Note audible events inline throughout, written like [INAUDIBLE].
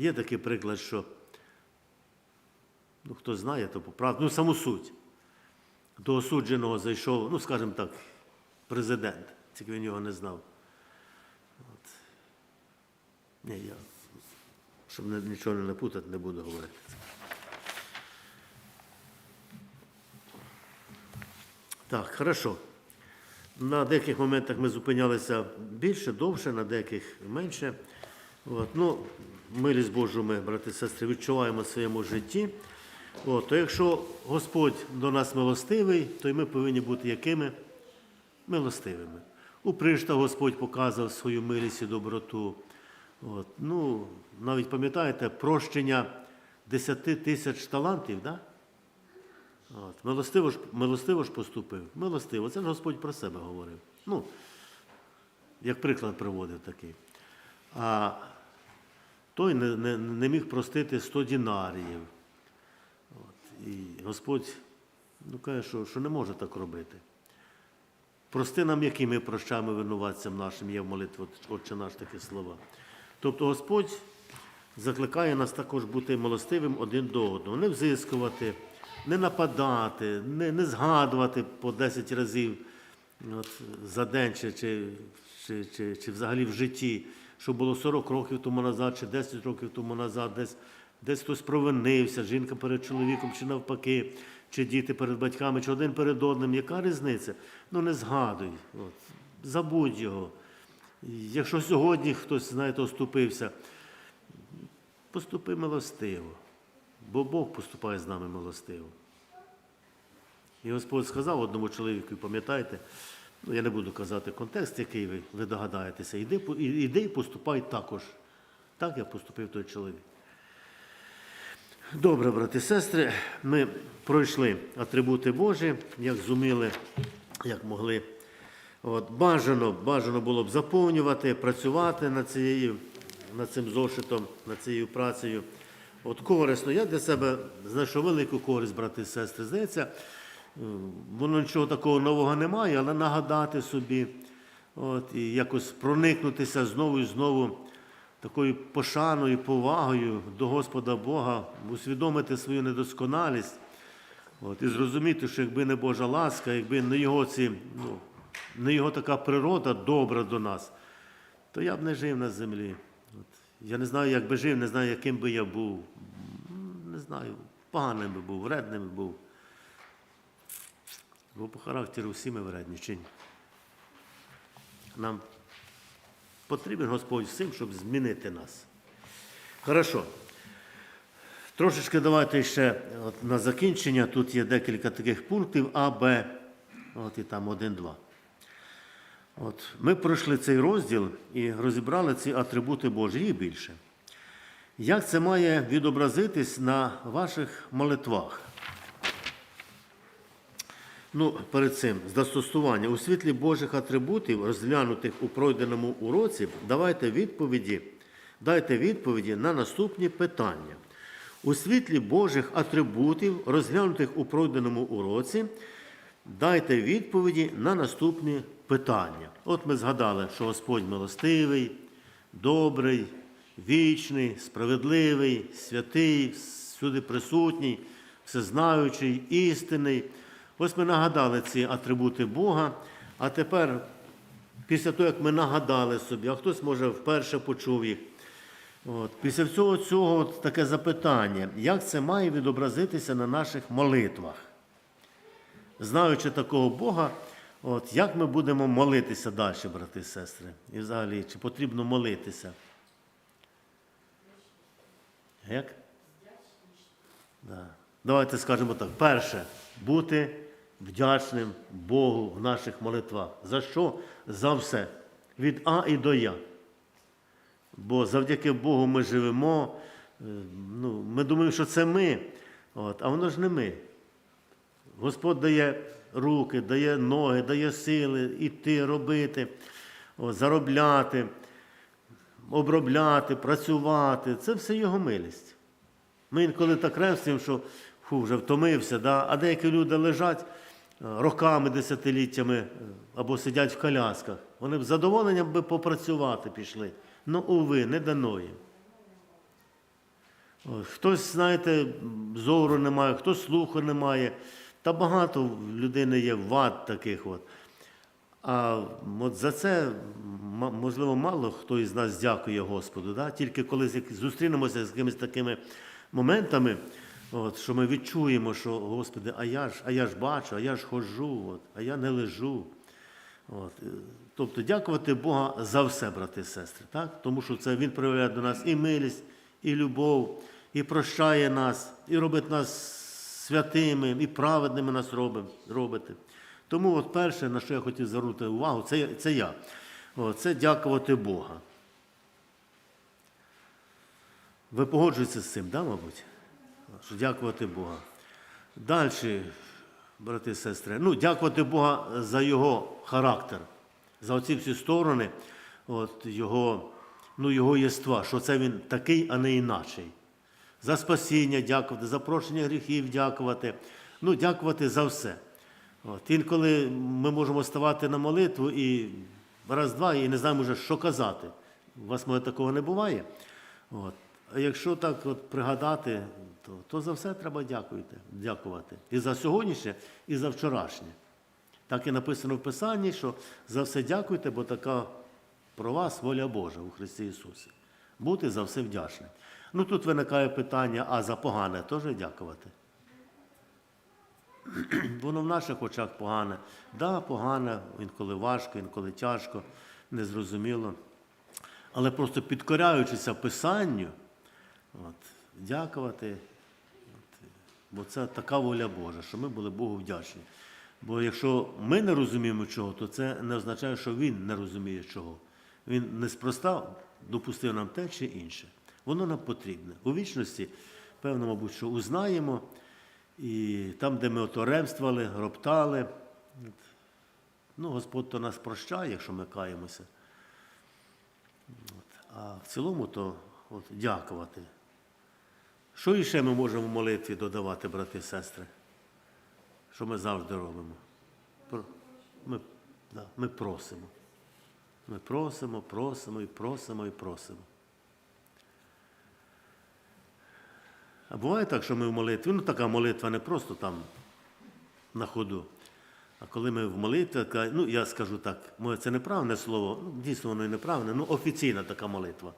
Є такий приклад, що ну, хто знає, то поправ... ну, саму суть. До осудженого зайшов, ну, скажімо так, президент, тільки він його не знав. От. Ні, я, щоб нічого не напутати, не буду говорити. Так, хорошо. На деяких моментах ми зупинялися більше, довше, на деяких менше. От, ну, милість Божу ми, брати і сестри, відчуваємо в своєму житті. От, то якщо Господь до нас милостивий, то й ми повинні бути якими? Милостивими. У Пришта Господь показав свою милість і доброту. От, ну, навіть пам'ятаєте, прощення 10 тисяч талантів, да? От, милостиво, ж, милостиво ж поступив. Милостиво. Це ж Господь про себе говорив. Ну, як приклад приводив такий. А той не, не, не міг простити 100 дінаріїв. От, і Господь ну, каже, що, що не може так робити. Прости нам, які ми прощаємо винуватцям нашим, є в молитві Отче наш такі слова. Тобто Господь закликає нас також бути милостивим один до одного, не взискувати, не нападати, не, не згадувати по 10 разів от, за день чи, чи, чи, чи, чи взагалі в житті, що було 40 років тому назад, чи 10 років тому назад, десь, десь хтось провинився, жінка перед чоловіком, чи навпаки, чи діти перед батьками, чи один перед одним. Яка різниця? Ну не згадуй, от, забудь його. Якщо сьогодні хтось, знаєте, оступився, поступи милостиво, бо Бог поступає з нами милостиво. І Господь сказав одному чоловіку, пам'ятаєте, ну я не буду казати контекст, який ви, ви догадаєтеся, іди, іди і поступай також. Так я поступив той чоловік. Добре, брати і сестри, ми пройшли атрибути Божі, як зуміли, як могли. От, бажано, бажано було б заповнювати, працювати над, цією, над цим зошитом, над цією працею. От корисно. Я для себе знайшов велику користь, брати і сестри. Здається, воно нічого такого нового немає, але нагадати собі, от, і якось проникнутися знову і знову такою пошаною, повагою до Господа Бога, усвідомити свою недосконалість. От, і зрозуміти, що якби не Божа ласка, якби не його ці, ну, не його така природа добра до нас, то я б не жив на землі. От, я не знаю, як би жив, не знаю, яким би я був. Не знаю, поганим би був, вредним би був. Бо по характеру всі ми вредні чи. Нам потрібен Господь всім, щоб змінити нас. Хорошо. Трошечки давайте ще от на закінчення. Тут є декілька таких пунктів А, Б, от і там один-два. От, ми пройшли цей розділ і розібрали ці атрибути Божі більше. Як це має відобразитись на ваших молитвах? Ну, перед цим застосування у світлі Божих атрибутів, розглянутих у пройденому уроці, давайте відповіді, дайте відповіді на наступні питання. У світлі Божих атрибутів, розглянутих у пройденому уроці, дайте відповіді на наступні питання. От ми згадали, що Господь милостивий, добрий, вічний, справедливий, святий, всюди присутній, всезнаючий, істинний. Ось ми нагадали ці атрибути Бога. А тепер, після того, як ми нагадали собі, а хтось, може, вперше почув їх. От, після всього цього от таке запитання, як це має відобразитися на наших молитвах? Знаючи такого Бога, от, як ми будемо молитися далі, брати і сестри? І взагалі, чи потрібно молитися? Як? Да. Давайте скажемо так. Перше, бути вдячним Богу в наших молитвах. За що? За все. Від А і до Я. Бо завдяки Богу ми живемо. е, Ну, ми думаємо, що це ми, от, а воно ж не ми. Господь дає руки, дає ноги, дає сили іти, робити, от, заробляти, обробляти, працювати. Це все Його милість. Ми інколи так ревствуємо, що фу, вже втомився, да? а деякі люди лежать роками, десятиліттями е, або сидять в колясках. Вони б задоволенням би попрацювати пішли. Ну, уви, не дано їм. Хтось, знаєте, зору немає, хтось слуху немає. Та багато в людини є вад таких. От. А от за це, можливо, мало хто із нас дякує Господу. Да? Тільки коли зустрінемося з якимись такими моментами, от, що ми відчуємо, що Господи, а я ж, а я ж бачу, а я ж ходжу, от, а я не лежу. От. е, Тобто дякувати Бога за все, брати і сестри, так? тому що це Він проявляє до нас і милість, і любов, і прощає нас, і робить нас святими, і праведними нас робить. Тому от перше, на що я хотів звернути увагу, це, це я. О, це дякувати Бога. Ви погоджуєтеся з цим, да, мабуть? Дякувати Бога. Далі, брати і сестри, ну, дякувати Бога за його характер, за оці всі сторони, от, його, ну, його єства, що це він такий, а не іначий. За спасіння дякувати, за прощення гріхів дякувати. Ну, дякувати за все. От. Інколи ми можемо ставати на молитву і раз-два і не знаємо вже, що казати. У вас може такого не буває. От. А якщо так от пригадати, то, то за все треба дякувати, дякувати. І за сьогоднішнє, і за вчорашнє. Так і написано в Писанні, що за все дякуйте, бо така про вас воля Божа у Христі Ісусі. Бути за все вдячним. Ну тут виникає питання, а за погане теж дякувати. [CLEARS THROAT] Воно в наших очах погане. Да, погане, інколи важко, інколи тяжко, незрозуміло. Але просто підкоряючися Писанню, от, дякувати, бо це така воля Божа, що ми були Богу вдячні. Бо якщо ми не розуміємо чого, то це не означає, що Він не розуміє чого. Він неспроста допустив нам те чи інше. Воно нам потрібне. У вічності, певно, мабуть, що узнаємо. І там, де ми ото ремствували, роптали, ну, Господь то нас прощає, якщо ми каємося. От, а в цілому то от, дякувати. Що іще ми можемо в молитві додавати, брати і сестри? Що ми завжди робимо? Ми, да, ми просимо. Ми просимо, просимо і просимо і просимо. А буває так, що ми в молитві, ну така молитва не просто там на ходу. А коли ми в молитві, ну я скажу так, моє це неправильне слово, ну, дійсно воно і неправильне, ну офіційна така молитва.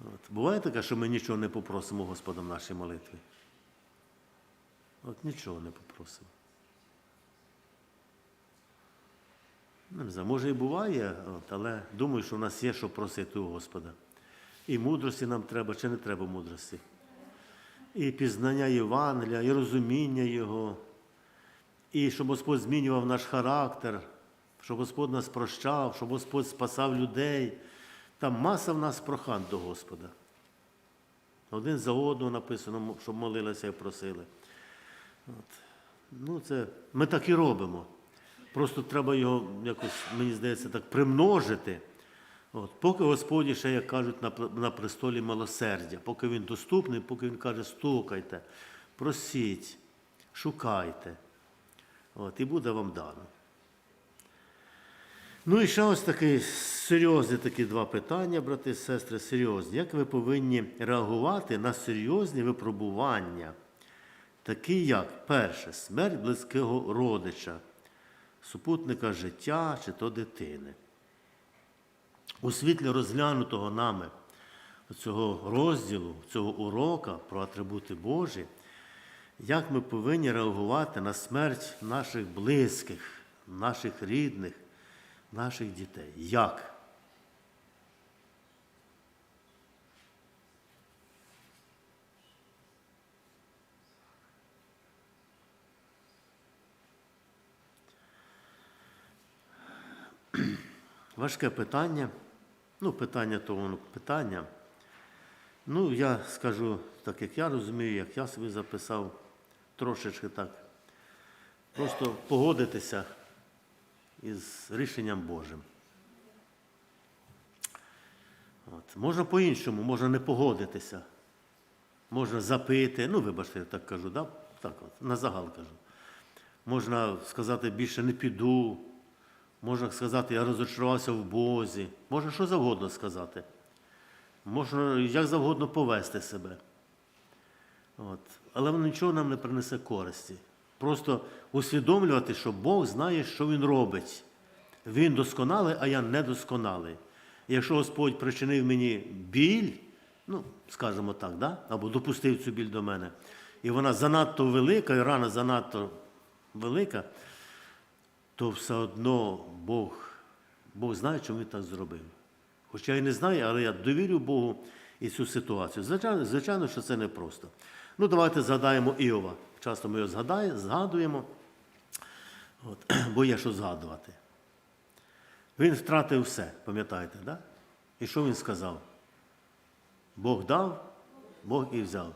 От. Буває таке, що ми нічого не попросимо Господа в нашій молитві. От нічого не попросимо. Не знаю, може і буває, от, але думаю, що в нас є що просити у Господа. І мудрості нам треба, чи не треба мудрості. І пізнання Євангелія, і розуміння Його, і щоб Господь змінював наш характер, щоб Господь нас прощав, щоб Господь спасав людей. Там маса в нас прохань до Господа. Один за одного написано, щоб молилися і просили. От. Ну, це, ми так і робимо. Просто треба його якось, мені здається, так примножити. От, поки Господь ще, як кажуть, на, на престолі милосердя, поки він доступний, поки він каже, стукайте, просіть, шукайте. От, і буде вам дано. Ну і ще ось такі серйозні такі два питання, брати і сестри, серйозні. Як ви повинні реагувати на серйозні випробування, такі як перше, смерть близького родича, супутника життя чи то дитини? У світлі розглянутого нами цього розділу, цього урока про атрибути Божі, як ми повинні реагувати на смерть наших близьких, наших рідних, наших дітей. Як? Важке питання. Ну, питання то воно питання. Ну, я скажу так, як я розумію, як я собі записав, трошечки так. Просто погодитися із рішенням Божим. От. Можна по-іншому, можна не погодитися. Можна запити, ну, вибачте, я так кажу, да? так от, на загал кажу. Можна сказати, більше не піду. Можна сказати, я розочарувався в Бозі. Можна що завгодно сказати. можна як завгодно повести себе. От. Але воно нічого нам не принесе користі. Просто усвідомлювати, що Бог знає, що Він робить. Він досконалий, а я недосконалий. І якщо Господь причинив мені біль, ну, скажімо так, да? або допустив цю біль до мене, і вона занадто велика, і рана занадто велика, то все одно Бог, Бог знає, чому він так зробив. Хоча я і не знаю, але я довірю Богу і цю ситуацію. Звичайно, звичайно, що це непросто. Ну, давайте згадаємо Іова. Часто ми його згадуємо, От, [CLEARS THROAT] бо є що згадувати. Він втратив все, пам'ятаєте, да? І що він сказав? Бог дав, Бог і взяв.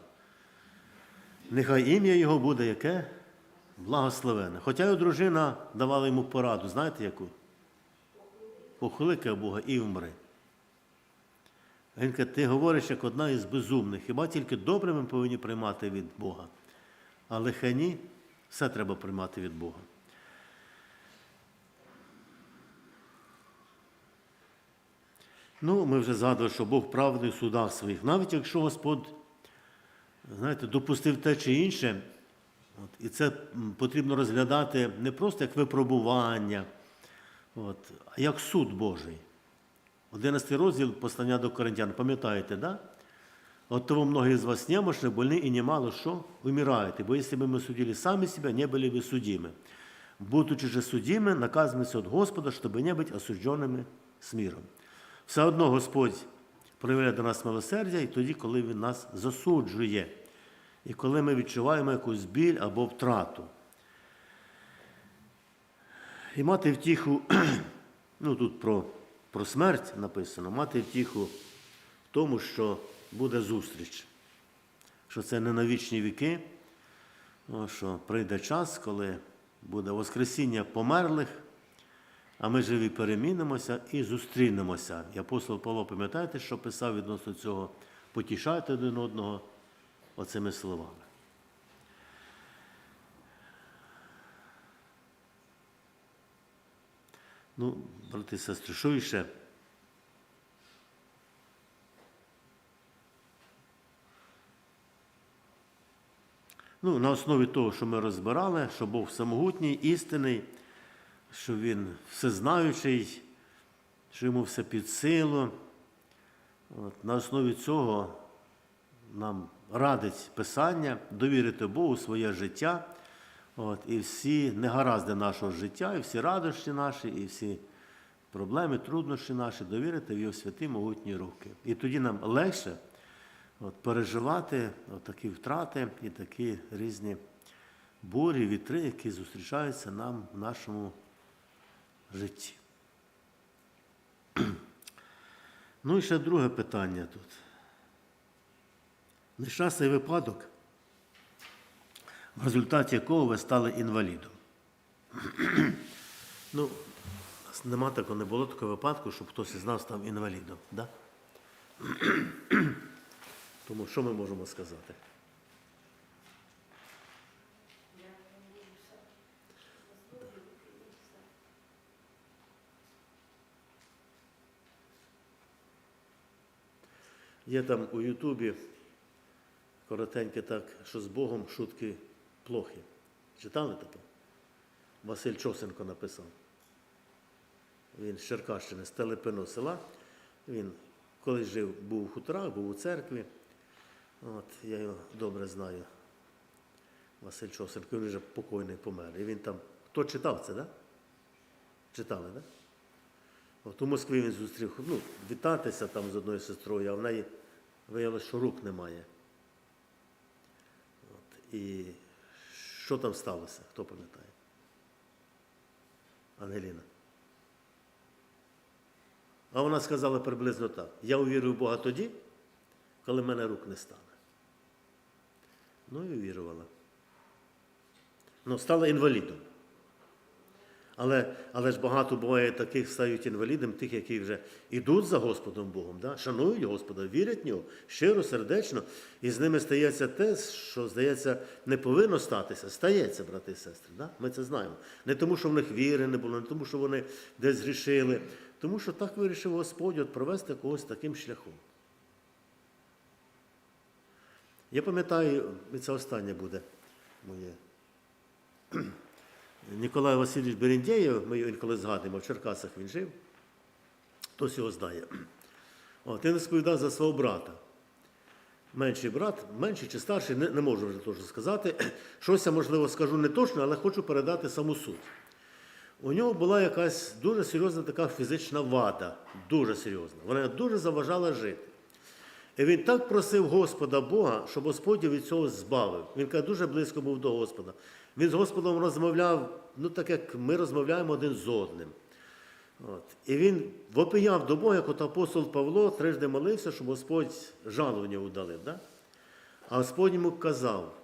Нехай ім'я його буде яке? Благословене. Хоча його дружина давала йому пораду, знаєте яку? Похликай Бога і вмри. Він каже, ти говориш як одна із безумних. Хіба тільки добре ми повинні приймати від Бога? А лихе ні, все треба приймати від Бога. Ну, ми вже згадували, що Бог праведний в судах своїх. Навіть якщо Господь, знаєте, допустив те чи інше, от, і це потрібно розглядати не просто як випробування, от, а як суд Божий. 11 розділ послання до Коринтян, пам'ятаєте, да? От того многие из вас немощны, больны и немало что умирают. Ибо если бы мы судили сами себя, не были бы судимы. Будучи же судимы, наказываемся от Господа, чтобы не быть осужденными з миром. Все одно Господь проявляє до нас милосердя і тоді, коли Він нас засуджує, і коли ми відчуваємо якусь біль або втрату. І мати втіху, [CLEARS THROAT] ну тут про, про смерть написано, мати втіху в тому, що буде зустріч, що це не на вічні віки, ну, що прийде час, коли буде Воскресіння померлих, а ми живі перемінимося і зустрінемося. І апостол Павло, пам'ятаєте, що писав відносно цього? Потішайте один одного оцими словами. Ну, брати сестри, що іще? Ну, на основі того, що ми розбирали, що Бог всемогутній, істинний, що Він всезнаючий, що йому все під силу. От, на основі цього нам радить Писання довірити Богу своє життя. От, і всі негаразди нашого життя, і всі радощі наші, і всі проблеми, труднощі наші довірити в його святі могутні руки. І тоді нам легше от, переживати от такі втрати і такі різні бурі, вітри, які зустрічаються нам в нашому житті. [CLEARS THROAT] Ну і ще друге питання тут. Нещасний випадок, в результаті якого ви стали інвалідом. [CLEARS THROAT] ну, нема такого, не було такого випадку, щоб хтось із нас став інвалідом. Да? [CLEARS THROAT] Тому що ми можемо сказати? Є там у Ютубі коротеньке так, що з Богом шутки плохі. Читали таке? Василь Чосенко написав. Він з Черкащини, з Телепино села. Він колись жив, був у хуторах, був у церкві. От, я його добре знаю. Василь Чосенко, він вже покойний помер. І він там. Хто читав це? Да? Читали. Да? От у Москві він зустрів, ну, вітатися там з одною сестрою, а в неї виявилося, що рук немає. От, і що там сталося? Хто пам'ятає? Ангеліна. А вона сказала приблизно так: я увірую в Бога тоді, коли в мене рук не стане. Ну і увірувала. Ну, стала інвалідом. Але, але ж багато буває таких стають інвалідом, тих, які вже йдуть за Господом Богом, да? шанують Господа, вірять в нього щиро, сердечно, і з ними стається те, що, здається, не повинно статися. Стається, брати і сестри. Да? Ми це знаємо. Не тому, що в них віри не було, не тому, що вони десь грішили, тому що так вирішив Господь от провести когось таким шляхом. Я пам'ятаю, і це останнє буде моє. [CLEARS THROAT] Ніколай Васильович Берендєєв, ми його інколи згадуємо, в Черкасах він жив, хтось його знає. [CLEARS THROAT] От, він розповідав за свого брата. Менший брат, менший чи старший, не, не можу вже точно сказати. [CLEARS THROAT] Щось я, можливо, скажу не точно, але хочу передати саму суть. У нього була якась дуже серйозна така фізична вада, дуже серйозна. Вона дуже заважала жити. І він так просив Господа Бога, щоб Господь від цього збавив. Він каже, дуже близько був до Господа. Він з Господом розмовляв, ну так як ми розмовляємо один з одним. От. І він вопияв до Бога, як от апостол Павло трижди молився, щоб Господь жалування удалив. Да? А Господь йому казав: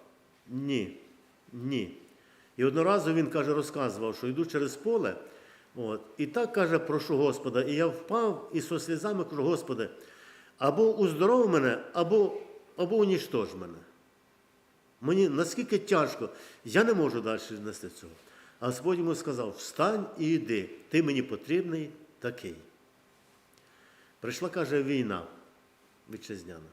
ні, ні. І одноразу він каже, розказував, що йду через поле. От, і так каже, прошу Господа. І я впав і со слізами кажу, Господи, або уздоров мене, або, або уніштож мене. Мені наскільки тяжко, я не можу далі нести цього. А Господь йому сказав: встань і йди, ти мені потрібний такий. Прийшла, каже, війна вітчизняна.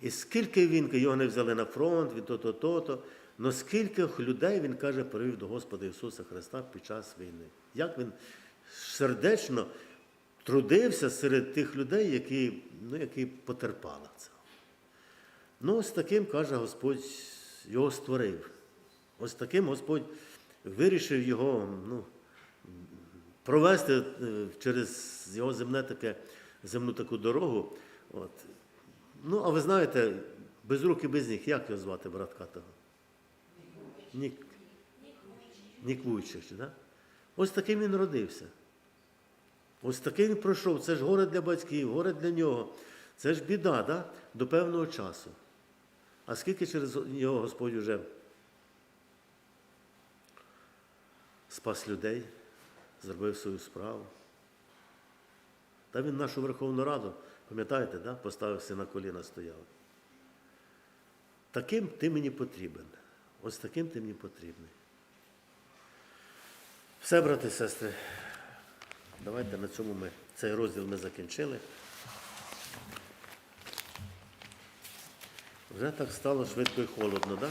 І скільки він, його не взяли на фронт, від то-то, то-то, але скільки людей він каже, привів до Господа Ісуса Христа під час війни. Як він сердечно трудився серед тих людей, які, ну, які потерпали це. Ну, ось таким, каже Господь, його створив. Ось таким Господь вирішив його ну, провести е, через його земне таке, земну таку дорогу. От. Ну, а ви знаєте, без рук і без ніг, як його звати братка того? Нік. Нік Вуйчич, да? Ось таким він родився. Ось таким він пройшов. Це ж горе для батьків, горе для нього. Це ж біда, да? до певного часу. А скільки через нього Господь вже спас людей, зробив свою справу. Та він нашу Верховну Раду, пам'ятаєте, да? поставився на коліна, стояв. Таким ти мені потрібен. Ось таким ти мені потрібний. Все, брати і сестри, давайте на цьому ми цей розділ ми закінчили. Вже так стало швидко і холодно, так?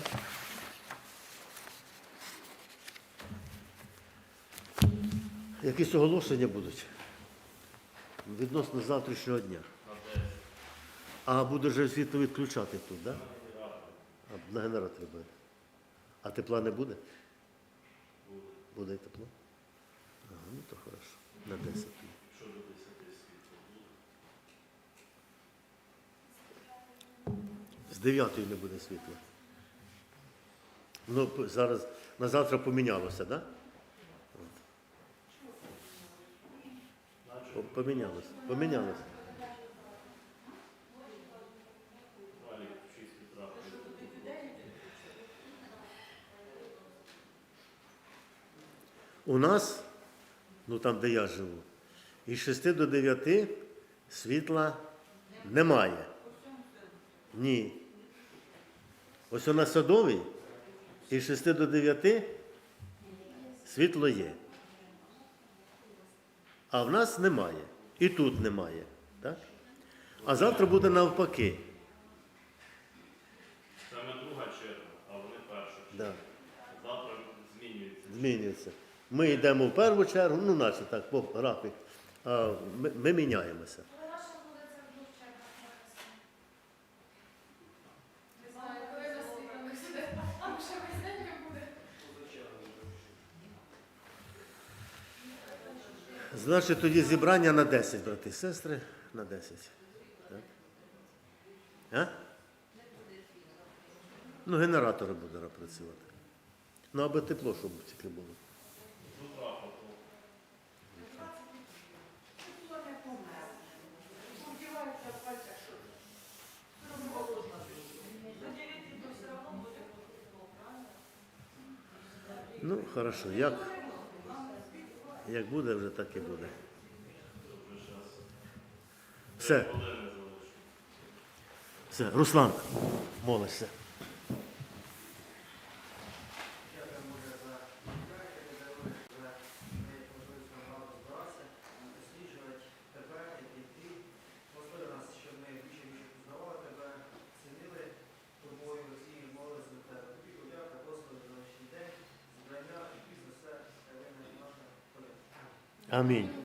Якісь оголошення будуть відносно завтрашнього дня. А буде вже світло відключати тут, так? Да? А на генераторі буде. А тепла не буде? Буде і тепло? Ага, ну то хорошо. На 10. З 9 не буде світла. Ну, зараз на завтра помінялося, так? Да? Помінялося. Помінялося. У нас, ну там, де я живу, із 6 до 9 світла немає. Ні. Ось у нас садовий, із 6 до 9 світло є. А в нас немає. І тут немає. Так? А завтра буде навпаки. Саме друга черга, а вони перша. Да. Завтра змінюється. Змінюється. Ми йдемо в першу чергу, ну наче так, по графік, а ми, ми міняємося. Буде буде. Значить, тоді зібрання на 10, брати і сестри, на 10. Так? А? Ну, генератори будуть працювати. Ну, аби тепло, щоб тільки було. Ну, хорошо. Як, як буде, вже так і буде. Все. Все, Руслан, молишся.